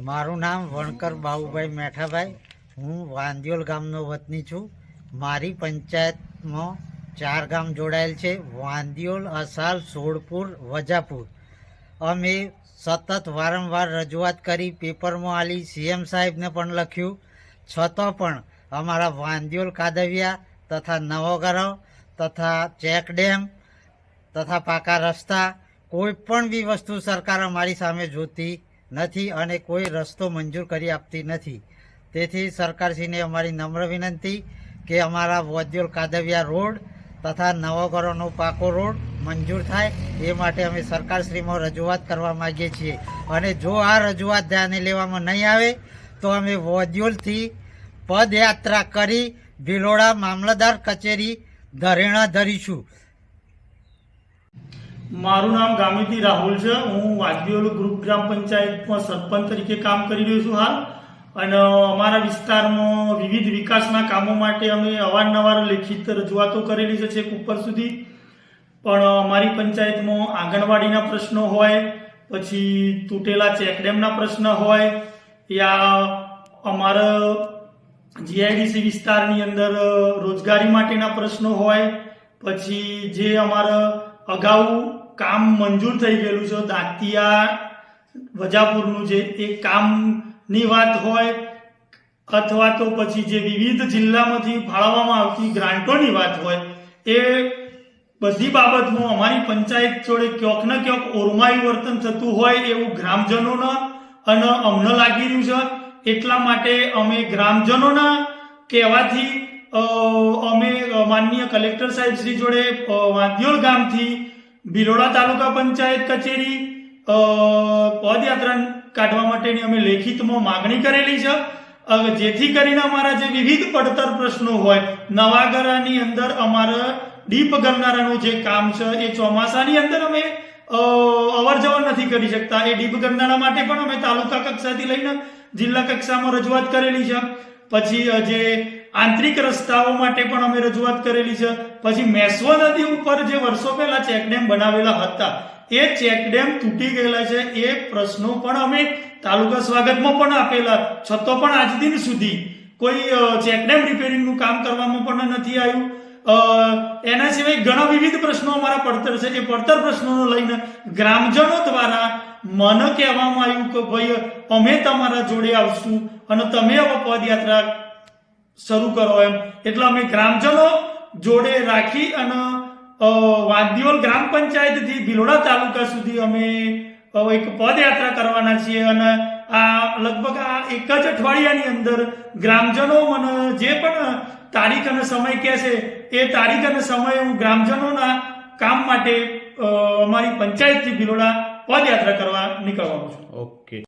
મારું નામ વણકર બાબુભાઈ મેઠાભાઈ. હું વાંદિયોલ ગામનો વતની છું. મારી પંચાયતમાં ચાર ગામ જોડાયેલ છે. વાંદિયોલ અસાલ સોડપુર વજાપુર. અમે સતત વારંવાર રજૂઆત કરી, પેપરમાં આલી, સીએમ સાહેબને પણ લખ્યું. છતાં પણ અમારા વાંદિયોલ કાદવિયા તથા નવોગરવ તથા ચેક ડેમ તથા પાકા રસ્તા કોઈ પણ બી વસ્તુ સરકાર અમારી સામે જોતી નથી અને કોઈ રસ્તો મંજૂર કરી આપતી નથી. તેથી સરકારશ્રીને અમારી નમ્ર વિનંતી કે અમારા વોદ્યોલ કાદવિયા રોડ તથા નવોગરોનો પાકો રોડ મંજૂર થાય એ માટે અમે સરકારશ્રીમાં રજૂઆત કરવા માગીએ છીએ. અને જો આ રજૂઆત ધ્યાને લેવામાં નહીં આવે, તો અમે વોદ્યોલથી પદયાત્રા કરી ભિલોડા મામલતદાર કચેરી ધરેણા ધરીશું. મારું નામ ગામિતી રાહુલ છે. હું વાજબીઓલ ગ્રુપ ગ્રામ પંચાયતમાં સરપંચ તરીકે કામ કરી રહ્યો છું હાલ. અને અમારા વિસ્તારમાં વિવિધ વિકાસના કામો માટે અમે અવારનવાર લેખિત રજૂઆતો કરેલી છે છેક ઉપર સુધી. પણ અમારી પંચાયતમાં આંગણવાડીના પ્રશ્નો હોય, પછી તૂટેલા ચેકડેમના પ્રશ્ન હોય, યા અમારા જીઆઈડીસી વિસ્તારની અંદર રોજગારી માટેના પ્રશ્નો હોય, પછી જે અમારા અગાઉ કામ મંજૂર થઈ ગયેલું છે. દાંતિયા વજાપુરનું જે એ કામની વાત હોય અથવા તો પછી જે વિવિધ જિલ્લામાંથી ફાળવવામાં આવતી ગ્રાન્ટોની વાત હોય એ બધી બાબતમાં અમારી પંચાયત જોડે ક્યાંક ને ક્યાંક ઓરમાયું વર્તન થતું હોય એવું ગ્રામજનોના અને અમને લાગી રહ્યું છે. એટલા માટે અમે ગ્રામજનોના કહેવાથી અમે માનનીય કલેક્ટર સાહેબ શ્રી જોડે અ, ગામથી ભિલોડા તાલુકા પંચાયત કચેરી પદયાત્રા કાઢવા માટેની અમે લેખિતમાં માગણી કરેલી છે. જેથી કરીને અમારા જે વિવિધ પડતર પ્રશ્નો હોય, નવાગરાની અંદર અમારા ડીપ ગરનારાનું જે કામ છે, એ ચોમાસાની અંદર અમે અવર જવર નથી કરી શકતા. એ ડીપ ગરનારા માટે પણ અમે તાલુકા કક્ષાથી લઈને જિલ્લા કક્ષામાં રજૂઆત કરેલી છે. પછી જે આંતરિક રસ્તાઓ માટે પણ અમે રજૂઆત કરેલી છે. પછી મેસવા નદી ઉપર જે વર્ષો પહેલા ચેકડેમ બનાવેલા હતા, એ ચેકડેમ તૂટી ગયેલા છે. એ પ્રશ્નો પણ અમે તાલુકા સ્વાગતમાં પણ આપેલા છતાં પણ આજ દિન સુધી કોઈ ચેકડેમ રિપેરિંગનું કામ કરવામાં પણ નથી આવ્યું. એના સિવાય ઘણા વિવિધ પ્રશ્નો અમારા પડતર છે. એ પડતર પ્રશ્નોને લઈને ગ્રામજનો દ્વારા મને કહેવામાં આવ્યું કે ભાઈ, અમે તમારા જોડે આવશું અને તમે હવે પદયાત્રા શરૂ કરો એમ. એટલે અમે ગ્રામજનો જોડે રાખી અને અ, વાંદિયોલ ગ્રામ પંચાયતથી ભિલોડા તાલુકા સુધી અમે એક પદયાત્રા કરવાના છીએ અને આ લગભગ આ એક જ અઠવાડિયાની અંદર ગ્રામજનો મને જે પણ તારીખ અને સમય કહેશે એ તારીખ અને સમય હું ગ્રામજનોના કામ માટે અમારી પંચાયતથી ભિલોડા પદયાત્રા કરવા નીકળવાનું છું. ઓકે.